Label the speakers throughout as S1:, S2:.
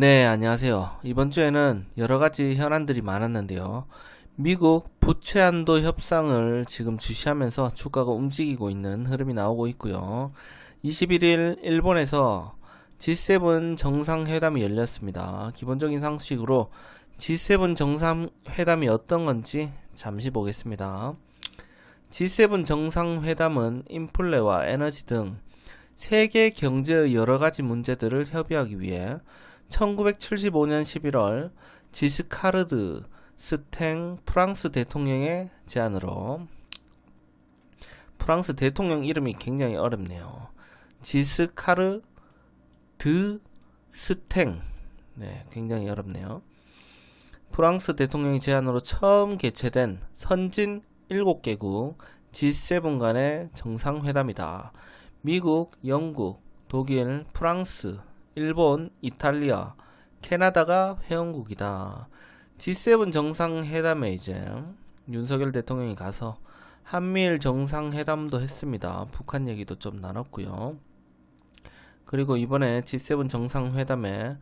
S1: 네, 안녕하세요. 이번 주에는 여러 가지 현안들이 많았는데요. 미국 부채 한도 협상을 지금 주시하면서 주가가 움직이고 있는 흐름이 나오고 있고요. 21일 일본에서 G7 정상회담이 열렸습니다. 기본적인 상식으로 G7 정상회담이 어떤 건지 잠시 보겠습니다. G7 정상회담은 인플레와 에너지 등 세계 경제의 여러 가지 문제들을 협의하기 위해 1975년 11월 지스카르드 스탱 프랑스 대통령의 제안으로 프랑스 대통령 이름이 굉장히 어렵네요. 지스카르 드 스탱 네, 굉장히 어렵네요. 프랑스 대통령의 제안으로 처음 개최된 선진 7개국 G7 간의 정상회담이다. 미국, 영국, 독일, 프랑스, 일본, 이탈리아, 캐나다가 회원국이다. G7 정상회담에 이제 윤석열 대통령이 가서 한미일 정상회담도 했습니다. 북한 얘기도 좀 나눴고요. 그리고 이번에 G7 정상회담에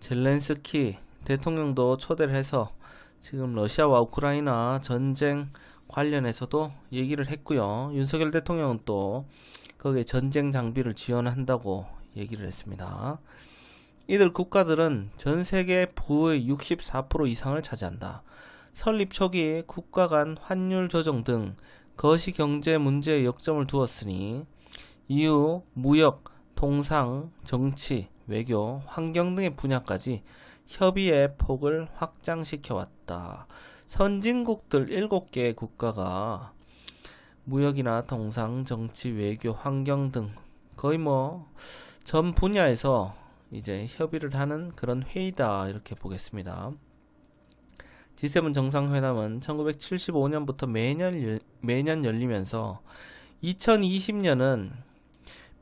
S1: 젤렌스키 대통령도 초대를 해서 지금 러시아와 우크라이나 전쟁 관련해서도 얘기를 했고요. 윤석열 대통령은 또 거기에 전쟁 장비를 지원한다고 얘기를 했습니다. 이들 국가들은 전 세계 부의 64% 이상을 차지한다. 설립 초기 국가 간 환율 조정 등 거시 경제 문제에 역점을 두었으니 이후 무역, 통상, 정치, 외교, 환경 등의 분야까지 협의의 폭을 확장시켜 왔다. 선진국들 7개 국가가 무역이나 통상, 정치, 외교, 환경 등 거의 뭐 전 분야에서 이제 협의를 하는 그런 회의다 이렇게 보겠습니다. G7 정상회담은 1975년부터 매년 매년 열리면서 2020년은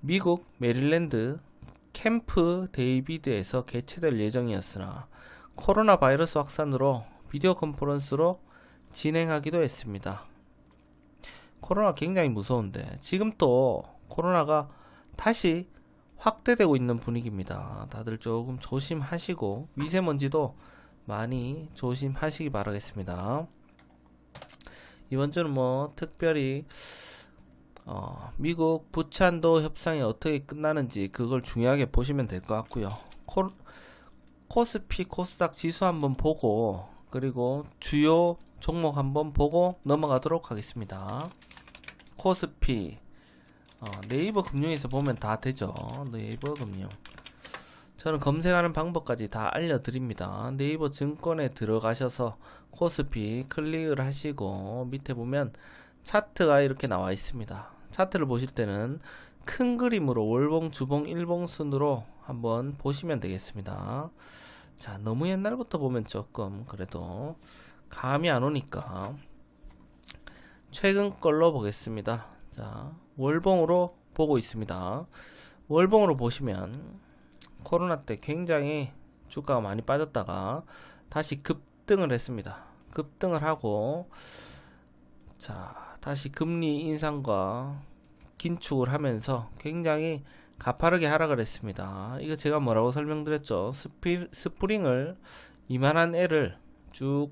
S1: 미국 메릴랜드 캠프 데이비드에서 개최될 예정이었으나 코로나 바이러스 확산으로 비디오 컨퍼런스로 진행하기도 했습니다. 코로나 굉장히 무서운데 지금 또 코로나가 다시 확대되고 있는 분위기입니다. 다들 조금 조심하시고 미세먼지도 많이 조심하시기 바라겠습니다. 이번 주는 뭐 특별히 어, 미국 부찬도 협상이 어떻게 끝나는지 그걸 중요하게 보시면 될 것 같고요. 코, 코스피 코스닥 지수 한번 보고 그리고 주요 종목 한번 보고 넘어가도록 하겠습니다. 코스피 어, 네이버 금융에서 보면 다 되죠. 네이버 금융. 저는 검색하는 방법까지 다 알려드립니다. 네이버 증권에 들어가셔서 코스피 클릭을 하시고 밑에 보면 차트가 이렇게 나와 있습니다. 차트를 보실 때는 큰 그림으로 월봉, 주봉, 일봉 순으로 한번 보시면 되겠습니다. 자, 너무 옛날부터 보면 조금 그래도 감이 안 오니까 최근 걸로 보겠습니다. 자, 월봉으로 보고 있습니다. 월봉으로 보시면 코로나 때 굉장히 주가가 많이 빠졌다가 다시 급등을 했습니다. 급등을 하고 자 다시 금리 인상과 긴축을 하면서 굉장히 가파르게 하락을 했습니다. 이거 제가 뭐라고 설명드렸죠? 스피, 스프링을 이만한 애를 쭉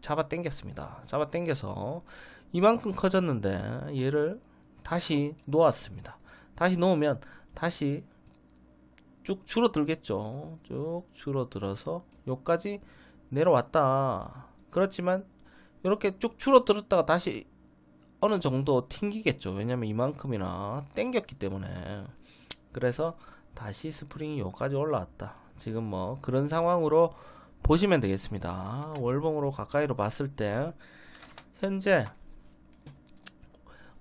S1: 잡아 당겼습니다. 잡아 당겨서 이만큼 커졌는데 얘를 다시 놓았습니다. 다시 놓으면 다시 쭉 줄어들겠죠. 쭉 줄어들어서 여기까지 내려왔다. 그렇지만 이렇게 쭉 줄어들었다가 다시 어느 정도 튕기겠죠. 왜냐면 이만큼이나 땡겼기 때문에. 그래서 다시 스프링이 여기까지 올라왔다. 지금 뭐 그런 상황으로 보시면 되겠습니다. 월봉으로 가까이로 봤을 때 현재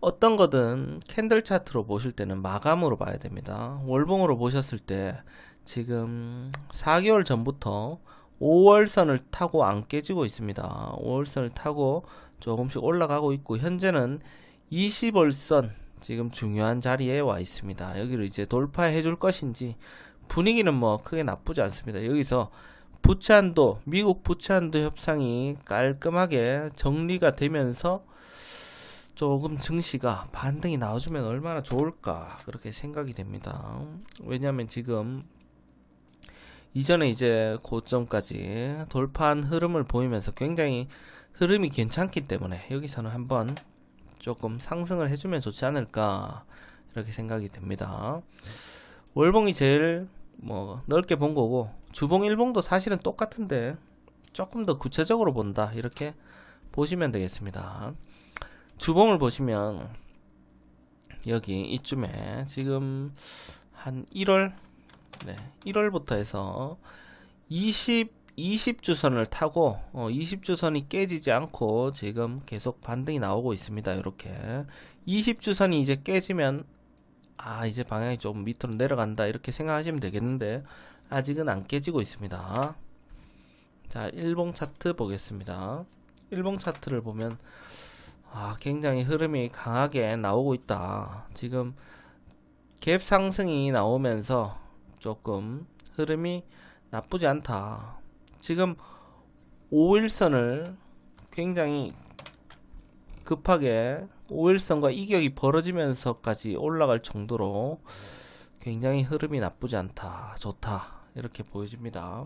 S1: 어떤 거든 캔들 차트로 보실 때는 마감으로 봐야 됩니다. 월봉으로 보셨을 때 지금 4개월 전부터 5월선을 타고 안 깨지고 있습니다. 5월선을 타고 조금씩 올라가고 있고 현재는 20월선 지금 중요한 자리에 와 있습니다. 여기를 이제 돌파해 줄 것인지 분위기는 뭐 크게 나쁘지 않습니다. 여기서 부채한도 미국 부채한도 협상이 깔끔하게 정리가 되면서 조금 증시가 반등이 나와주면 얼마나 좋을까 그렇게 생각이 됩니다. 왜냐하면 지금 이전에 이제 고점까지 돌파한 흐름을 보이면서 굉장히 흐름이 괜찮기 때문에 여기서는 한번 조금 상승을 해주면 좋지 않을까 이렇게 생각이 됩니다. 월봉이 제일 뭐 넓게 본 거고 주봉 일봉도 사실은 똑같은데 조금 더 구체적으로 본다 이렇게 보시면 되겠습니다. 주봉을 보시면 여기 이쯤에 지금 한 1월 네, 1월부터 해서 20 20주선을 타고 어, 20주선이 깨지지 않고 지금 계속 반등이 나오고 있습니다. 이렇게 20주선이 이제 깨지면 아 이제 방향이 좀 밑으로 내려간다 이렇게 생각하시면 되겠는데 아직은 안 깨지고 있습니다. 자 일봉 차트 보겠습니다. 일봉 차트를 보면 아 굉장히 흐름이 강하게 나오고 있다. 지금 갭 상승이 나오면서 조금 흐름이 나쁘지 않다. 지금 5일선을 굉장히 급하게 5일선과 이격이 벌어지면서까지 올라갈 정도로 굉장히 흐름이 나쁘지 않다. 좋다. 이렇게 보여집니다.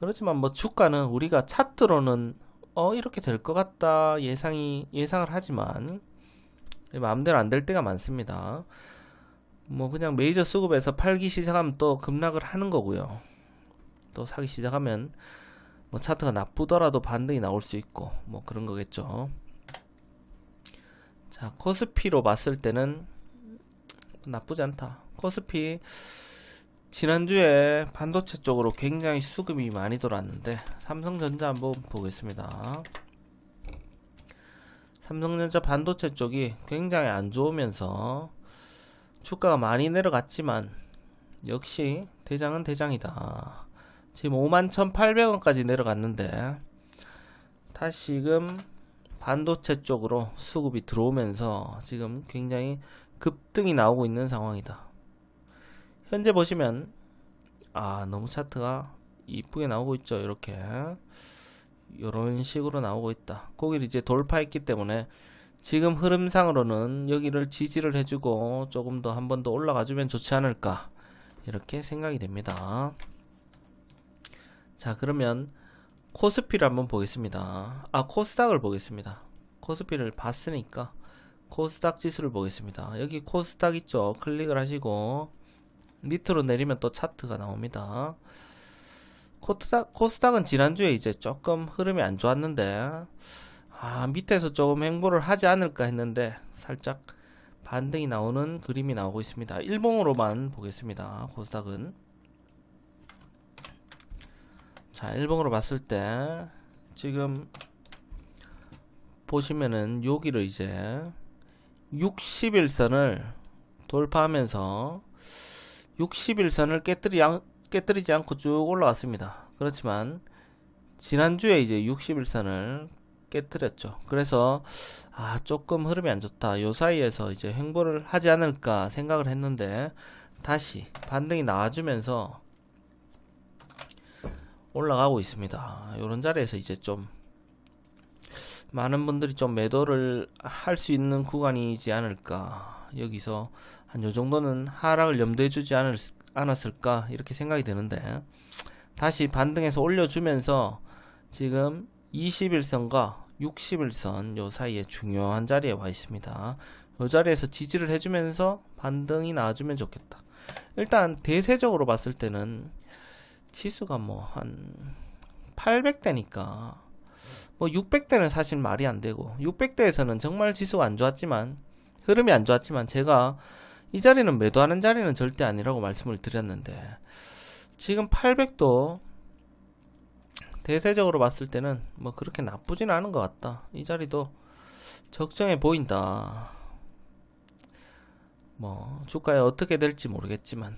S1: 그렇지만 뭐 주가는 우리가 차트로는 어 이렇게 될 것 같다 예상이 예상을 하지만 마음대로 안 될 때가 많습니다. 뭐 그냥 메이저 수급에서 팔기 시작하면 또 급락을 하는 거고요. 또 사기 시작하면 뭐 차트가 나쁘더라도 반등이 나올 수 있고 뭐 그런 거겠죠. 자 코스피로 봤을 때는 나쁘지 않다. 코스피 지난주에 반도체 쪽으로 굉장히 수급이 많이 돌았는데 삼성전자 한번 보겠습니다. 삼성전자 반도체 쪽이 굉장히 안 좋으면서 주가가 많이 내려갔지만 역시 대장은 대장이다. 지금 51,800원까지 내려갔는데 다시금 반도체 쪽으로 수급이 들어오면서 지금 굉장히 급등이 나오고 있는 상황이다. 현재 보시면 아 너무 차트가 이쁘게 나오고 있죠. 이렇게 이런 식으로 나오고 있다. 거기를 이제 돌파했기 때문에 지금 흐름상으로는 여기를 지지를 해주고 조금 더 한 번 더 올라가 주면 좋지 않을까 이렇게 생각이 됩니다. 자 그러면 코스피를 한번 보겠습니다. 아 코스닥을 보겠습니다. 코스피를 봤으니까 코스닥 지수를 보겠습니다. 여기 코스닥 있죠. 클릭을 하시고 밑으로 내리면 또 차트가 나옵니다. 코스닥, 코스닥은 지난주에 이제 조금 흐름이 안 좋았는데 아 밑에서 조금 행보를 하지 않을까 했는데 살짝 반등이 나오는 그림이 나오고 있습니다. 일봉으로만 보겠습니다. 코스닥은 자 일봉으로 봤을 때 지금 보시면은 여기를 이제 60일선을 돌파하면서 60일선을 깨뜨리, 깨뜨리지 않고 쭉 올라갔습니다. 그렇지만 지난주에 이제 60일선을 깨뜨렸죠. 그래서 아 조금 흐름이 안 좋다. 요 사이에서 이제 횡보를 하지 않을까 생각을 했는데 다시 반등이 나와주면서 올라가고 있습니다. 이런 자리에서 이제 좀 많은 분들이 좀 매도를 할 수 있는 구간이지 않을까. 여기서 한 요 정도는 하락을 염두에 주지 않을, 않았을까. 이렇게 생각이 드는데 다시 반등해서 올려주면서 지금 21선과 61선 요 사이에 중요한 자리에 와 있습니다. 요 자리에서 지지를 해주면서 반등이 나와주면 좋겠다. 일단 대세적으로 봤을 때는 지수가 뭐 한 800대니까 뭐 600대는 사실 말이 안 되고 600대에서는 정말 지수가 안 좋았지만 흐름이 안 좋았지만 제가 이 자리는 매도하는 자리는 절대 아니라고 말씀을 드렸는데 지금 800도 대세적으로 봤을 때는 뭐 그렇게 나쁘진 않은 것 같다. 이 자리도 적정해 보인다. 뭐 주가에 어떻게 될지 모르겠지만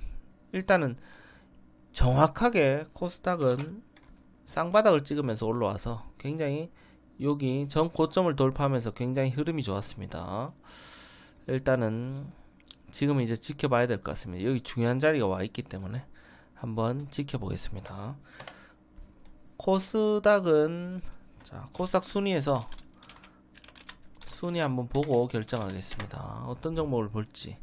S1: 일단은 정확하게 코스닥은 쌍바닥을 찍으면서 올라와서 굉장히 여기 전 고점을 돌파하면서 굉장히 흐름이 좋았습니다. 일단은 지금 이제 지켜봐야 될 것 같습니다. 여기 중요한 자리가 와 있기 때문에 한번 지켜보겠습니다. 코스닥은 자 코스닥 순위에서 순위 한번 보고 결정하겠습니다. 어떤 종목을 볼지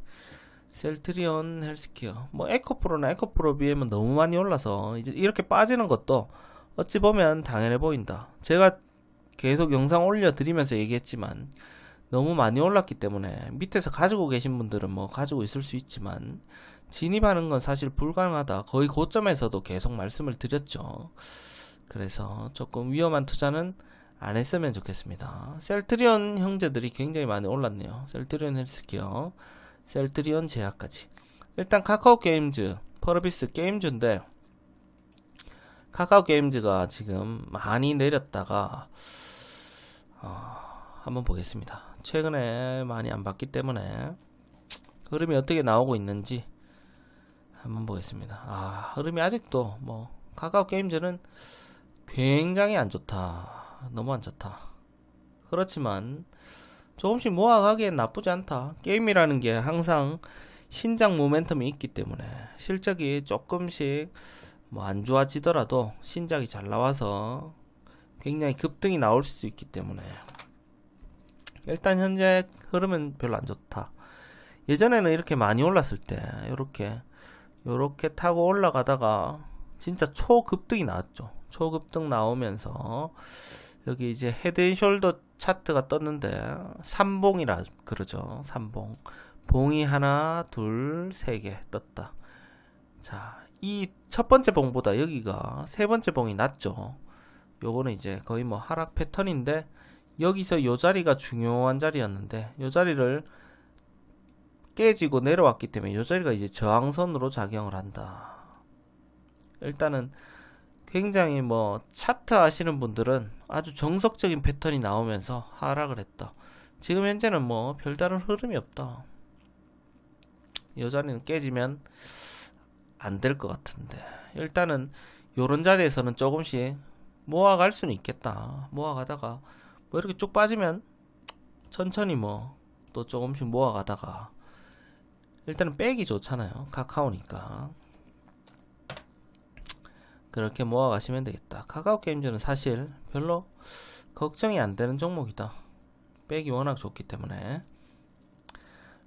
S1: 셀트리온 헬스케어 뭐 에코프로나 에코프로 비하면 너무 많이 올라서 이제 이렇게 빠지는 것도 어찌 보면 당연해 보인다. 제가 계속 영상 올려드리면서 얘기했지만 너무 많이 올랐기 때문에 밑에서 가지고 계신 분들은 뭐 가지고 있을 수 있지만 진입하는 건 사실 불가능하다. 거의 고점에서도 계속 말씀을 드렸죠. 그래서 조금 위험한 투자는 안 했으면 좋겠습니다. 셀트리온 형제들이 굉장히 많이 올랐네요. 셀트리온 헬스케어, 셀트리온 제약까지. 일단 카카오 게임즈, 퍼비스 게임즈인데 카카오 게임즈가 지금 많이 내렸다가 어, 한번 보겠습니다. 최근에 많이 안 봤기 때문에 흐름이 어떻게 나오고 있는지 한번 보겠습니다. 아, 흐름이 아직도 뭐 카카오 게임즈는 굉장히 안 좋다. 너무 안 좋다. 그렇지만 조금씩 모아가기엔 나쁘지 않다. 게임이라는 게 항상 신장 모멘텀이 있기 때문에 실적이 조금씩 뭐 안 좋아지더라도 신작이 잘 나와서 굉장히 급등이 나올 수 있기 때문에 일단 현재 흐름은 별로 안 좋다. 예전에는 이렇게 많이 올랐을 때 이렇게 이렇게 타고 올라가다가 진짜 초급등이 나왔죠. 초급등 나오면서 여기 이제 헤드앤숄더 차트가 떴는데 삼봉이라 그러죠. 삼봉. 봉이 하나, 둘, 세 개 떴다. 자, 이 첫 번째 봉보다 여기가 세 번째 봉이 낮죠. 요거는 이제 거의 뭐 하락 패턴인데 여기서 요 자리가 중요한 자리였는데 요 자리를 깨지고 내려왔기 때문에 요 자리가 이제 저항선으로 작용을 한다. 일단은 굉장히 뭐 차트 아시는 분들은 아주 정석적인 패턴이 나오면서 하락을 했다. 지금 현재는 뭐 별다른 흐름이 없다. 요 자리는 깨지면 안 될 것 같은데 일단은 요런 자리에서는 조금씩 모아갈 수는 있겠다. 모아가다가 뭐 이렇게 쭉 빠지면 천천히 뭐 또 조금씩 모아가다가 일단은 빼기 좋잖아요. 카카오니까. 그렇게 모아가시면 되겠다. 카카오 게임즈는 사실 별로 걱정이 안 되는 종목이다. 빼기 워낙 좋기 때문에.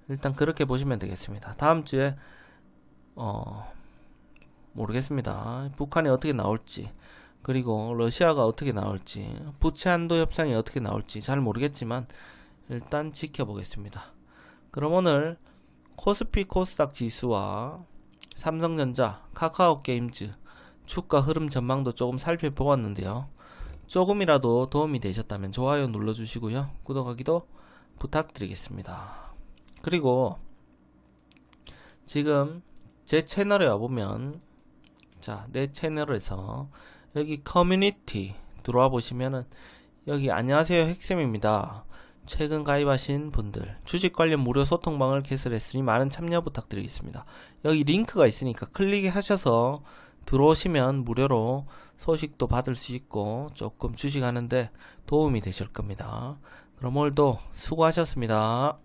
S1: 일단 그렇게 보시면 되겠습니다. 다음 주에, 어, 모르겠습니다. 북한이 어떻게 나올지, 그리고 러시아가 어떻게 나올지, 부채 한도 협상이 어떻게 나올지 잘 모르겠지만, 일단 지켜보겠습니다. 그럼 오늘 코스피 코스닥 지수와 삼성전자, 카카오 게임즈, 주가 흐름 전망도 조금 살펴보았는데요. 조금이라도 도움이 되셨다면 좋아요 눌러주시고요. 구독하기도 부탁드리겠습니다. 그리고 지금 제 채널에 와보면 자, 내 채널에서 여기 커뮤니티 들어와 보시면은 여기 안녕하세요 핵쌤입니다. 최근 가입하신 분들 주식 관련 무료 소통방을 개설했으니 많은 참여 부탁드리겠습니다. 여기 링크가 있으니까 클릭하셔서 들어오시면 무료로 소식도 받을 수 있고 조금 주식하는데 도움이 되실 겁니다. 그럼 오늘도 수고하셨습니다.